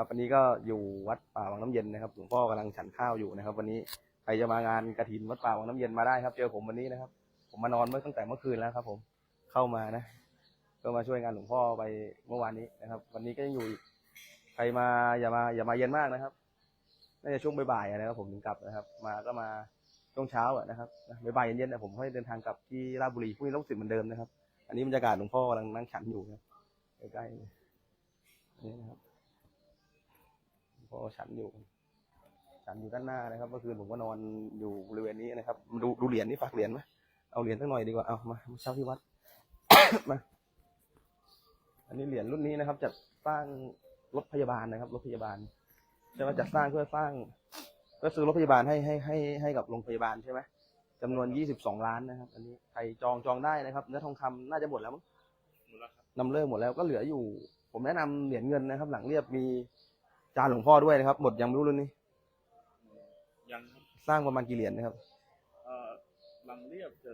ครับอันนี้ก็อยู่วัดป่าวังน้ำเย็นนะครับหลวงพ่อกำลังฉันข้าวอยู่นะครับ วันนี้ใครจะมางานกระถินวัดป่าวังน้ำเย็นมาได้ครับ เจอผมวันนี้นะครับ ผมมานอนเมื่อตั้งแต่เมื่อคืนแล้วครับ ผมเข้ามานะ ก็มาช่วยงานหลวงพ่อไปเมื่อวานนี้นะครับ วันนี้ก็ยังอยู่อีกใครมาอย่ามาอย่ามาเย็นมากนะครับน่าจะช่วงบ่ายๆนะครับผมถึงกลับนะครับ มาก็มาช่วงเช้าอะนะครับบ่ายๆเย็นๆนะผมให้เดินทางกลับที่ราชบุรีพรุ่งนี้ลูกศิษย์เหมือนเดิมนะครับ อันนี้บรรยากาศหลวงพ่อ กำลังนั่งฉันอยู่นะใกล้ๆเนี่นะครับ หลวงพ่อฉันอยู่ ฉันอยู่ด้านหน้านะครับ เมื่อคืนผมก็นอนอยู่บริเวณนี้นะครับ ดูดูเหรียญนี่ฝากเหรียญไหมเอาเหรียญสักหน่อยดีกว่า เอามามาเช่าที่วัด มา อันนี้เหรียญรุ่นนี้นะครับจัดสร้างรถพยาบาลนะครับ รถพยาบาลใช่ไหมจัดสร้างเพื่อสร้างเพื่อซื้อรถพยาบาลให้ให้ให้ให้กับโรงพยาบาลใช่ไหมจำนวนยี่สิบสองล้านนะครับ อันนี้ใครจองจองได้นะครับ เนื้อทองคำน่าจะหมดแล้วมั้งหมดแล้วครับนำเลิกหมดแล้วก็เหลืออยู่ ผมแนะนำเหรียญเงินนะครับ หลังเรียบมี จานหลวงพ่อด้วยนะครับ หมดยังไม่รู้รุ่นนี้ ยังครับสร้างประมาณกี่เหรียญนะครับเอ่อหลังเรียบจะ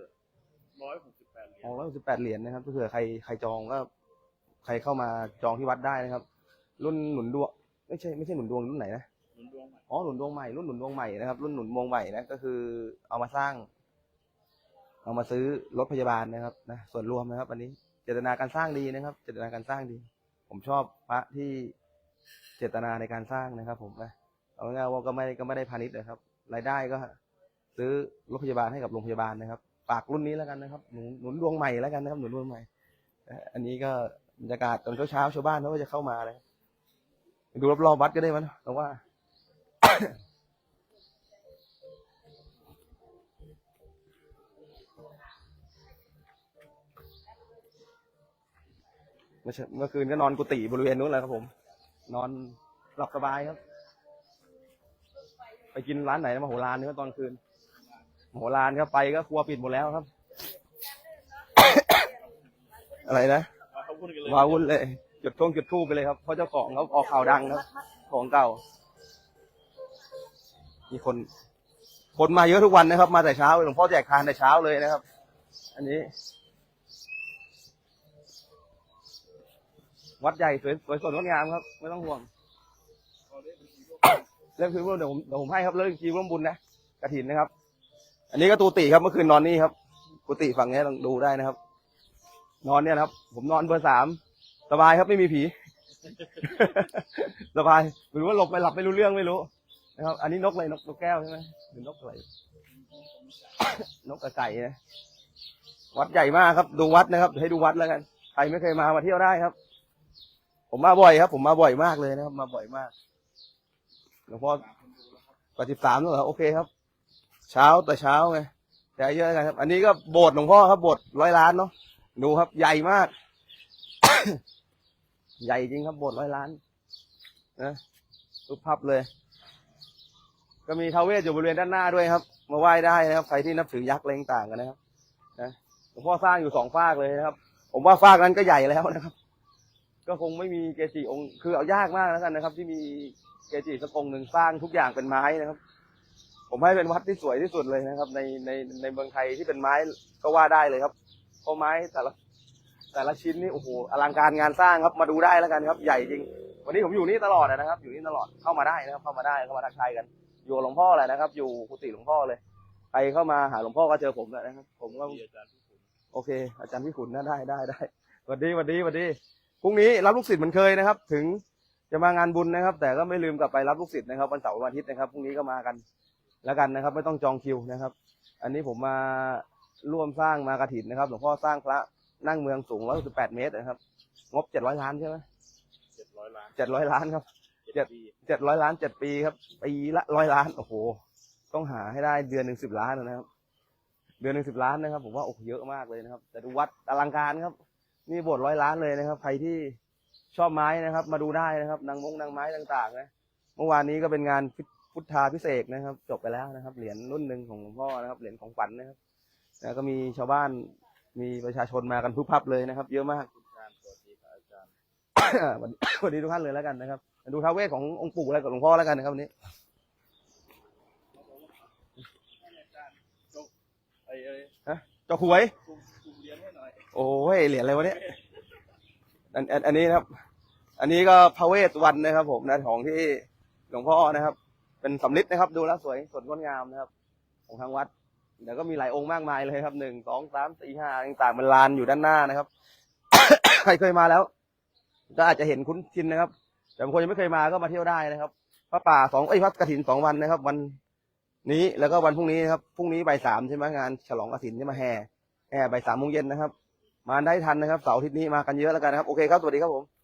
ร้อยหกสิบแปดเหรียญ อ๋อร้อยสิบแปดเหรียญนะครับถ้าเผื่อใครใครจองก็ใครเข้ามาจองที่วัดได้นะครับ รุ่นหนุนดวง ไม่ใช่ไม่ใช่หนุนดวงรุ่นไหนนะ หนุนดวงใหม่ อ๋อ หนุนดวงใหม่ รุ่นหนุนดวงใหม่นะครับ รุ่นหนุนดวงใหม่นะ ก็คือเอามาสร้าง เอามาซื้อรถพยาบาลนะครับนะ ส่วนรวมนะครับอันนี้ เจตนาการสร้างดีนะครับ เจตนาการสร้างดี ผมชอบพระที่ เจตนาในการสร้างนะครับ ผมนะเอาง่ายๆว่าก็ไม่ก็ไม่ได้พาณิชย์นะครับ รายได้ก็ ซื้อรถพยาบาลให้กับโรงพยาบาลนะครับฝากรุ่นนี้แล้วกันนะครับ หนุนหนุนดวงใหม่แล้วกันนะครับ หนุนดวงใหม่อันนี้ก็บรรยากาศตอนเช้าๆชาวบ้านเขาก็จะเข้ามาเลยดูรอบๆวัดก็ได้มั้ยแต่ว่าเมื่อเช้าเมื่อคืนก็นอนกุฏิบริเวณนู้นแหละครับผม นอนหลับสบายครับ ไปกินร้านไหนนะมโหฬารนี่ก็ตอนคืนมโหฬารครับไปก็ครัวปิดหมดแล้วครับ อะไรนะอะเขาพูดกันเลยว้าวุ่นเลย จุดท่งจุดทูบไปเลยครับเพราะเจ้าของเขาออกข่าวดังครับ ของเก่า มีคน คนมาเยอะทุกวันนะครับ มาแต่เช้าหลวงพ่อแจกทานแต่เช้าเลยนะครับ อันนี้ วัดใหญ่สวยสวยสดงดงามครับ ไม่ต้องห่วงเรื่องคือว่าเดี๋ยวผมเดี๋ยวผมให้ครับเรื่องคีร่วมบุญนะกระถินนะครับ อันนี้ก็ตูติครับเมื่อคืนนอนนี่ครับ กุฏิฝั่งนี้ลองดูได้นะครับ นอนเนี่ยครับ ผมนอนเบอร์สามสบายครับไม่มีผีสบายไม่รู้ว่าหลบไปหลับไม่รู้เรื่องไม่รู้นะครับ อันนี้นกอะไรนกนกแก้วใช่ไหมหรือนกอะไรนกกระไก่นะวัดใหญ่มากครับ ดูวัดนะครับให้ดูวัดแล้วกันใครไม่เคยมามาเที่ยวได้ครับ ผมมาบ่อยครับ ผมมาบ่อยมากเลยนะครับ มาบ่อยมากหลวงพ่อปฏิบสามแล้วเหรอโอเคครับ เช้าแต่เช้าไงแต่เยอะกันครับ อันนี้ก็โบสถ์หลวงพ่อครับโบสถ์ร้อยล้านเนาะดูครับ ใหญ่มาก ใหญ่จริงครับโบสถ์ร้อยล้านนะรูปภาพเลย ก็มีทาวเวสอยู่บริเวณด้านหน้าด้วยครับ มาไหว้ได้นะครับ ใครที่นับถือยักษ์อะไรต่างกันนะครับนะหลวงพ่อสร้างอยู่สองฟากเลยนะครับ ผมว่าฟากนั้นก็ใหญ่แล้วนะครับ ก็คงไม่มีเกจิองค์ คือเอายากมากแล้วกันนะครับ ที่มีเกจิสักองค์หนึ่งสร้างทุกอย่างเป็นไม้นะครับ ผมให้เป็นวัดที่สวยที่สุดเลยนะครับ ในในในเมืองไทยที่เป็นไม้ก็ว่าได้เลยครับเพราะไม้แต่ละแต่ละชิ้นนี่โอ้โหอลังการงานสร้างครับมาดูได้แล้วกันครับ ใหญ่จริง วันนี้ผมอยู่นี่ตลอดนะครับ อยู่นี่ตลอดเข้ามาได้นะครับ เข้ามาได้เข้ามาทักทายกัน อยู่กับหลวงพ่อแหละนะครับ อยู่กุฏิหลวงพ่อเลยใครเข้ามาหาหลวงพ่อก็เจอผมแหละนะครับ ผมก็ที่อาจารย์ที่คุณโอเค อาจารย์พี่ขุนนะได้ได้ได้สวัสดีสวัสดีสวัสดี พรุ่งนี้รับลูกศิษย์เหมือนเคยนะครับ ถึงจะมางานบุญนะครับ แต่ก็ไม่ลืมกลับไปรับลูกศิษย์นะครับวันเสาร์วันอาทิตย์นะครับพรุ่งนี้ก็มากันแล้วกันนะครับ ไม่ต้องจองคิวนะครับ อันนี้ผมมาร่วมสร้างมากระถินนะครับหลวงพ่อสร้างพระนั่งเมืองสูง118เมตรนะครับ งบ 700 ล้านใช่ไหมเจ็ดร้อยล้าน 700 ล้านครับเจ็ดปีเจ็ดร้อยล้านเจ็ดปีครับ ปีละร้อยล้าน โอ้โห ต้องหาให้ได้เดือนหนึ่งสิบล้านนะครับ เดือนหนึ่งสิบล้านนะครับ ผมว่าโอ้โหเยอะมากเลยนะครับ แต่ดูวัดอลังการครับ นี่โบสถ์ร้อยล้านเลยนะครับ ใครที่ชอบไม้นะครับ มาดูได้นะครับ นางมงนางไม้ต่างๆนะเมื่อวานนี้ก็เป็นงานพุทธาพิเศษกนะครับ จบไปแล้วนะครับ เหรียญรุ่นหนึ่งของหลวงพ่อนะครับ เหรียญของขวัญนะครับแล้วก็มีชาวบ้านมีประชาชนมากันพึบพับเลยนะครับ เยอะมากคุณการสวัสดีครับอาจารย์วันนี้วันนี้ทุกท่านเลยแล้วกันนะครับมาดูท้าวเวสขององค์ปู่อะไรกับหลวงพ่อแล้วกันนะครับวันนี้ไอ้ไอ้เจ้าหวย โอ้ยเหรียญอะไรวะเนี่ยอันอันอันนี้นะครับ อันนี้ก็พระเวสวันนะครับ ผมนะของที่หลวงพ่อนะครับ เป็นสำริดนะครับ ดูแล้วสวยสดงดงามนะครับ ของทางวัดเดี๋ยวก็มีหลายองค์มากมายเลยครับหนึ่งสองสามสี่ห้าต่างๆมันลานอยู่ด้านหน้านะครับ ใครเคยมาแล้ว ก็อาจจะเห็นคุ้นชินนะครับ แต่บางคนยังไม่เคยมาก็มาเที่ยวได้นะครับพระป่าสองไอ้ยพระกฐินสองวันนะครับ วันนี้แล้วก็วันพรุ่งนี้นะครับพรุ่งนี้ใบสามใช่ไหมงานฉลองกฐินใช่ไหมแห่แห่ใบสามโมงเย็นนะครับ มาได้ทันนะครับเสาร์อาทิตย์นี้มากันเยอะแล้วกันนะครับ โอเคครับ สวัสดีครับผม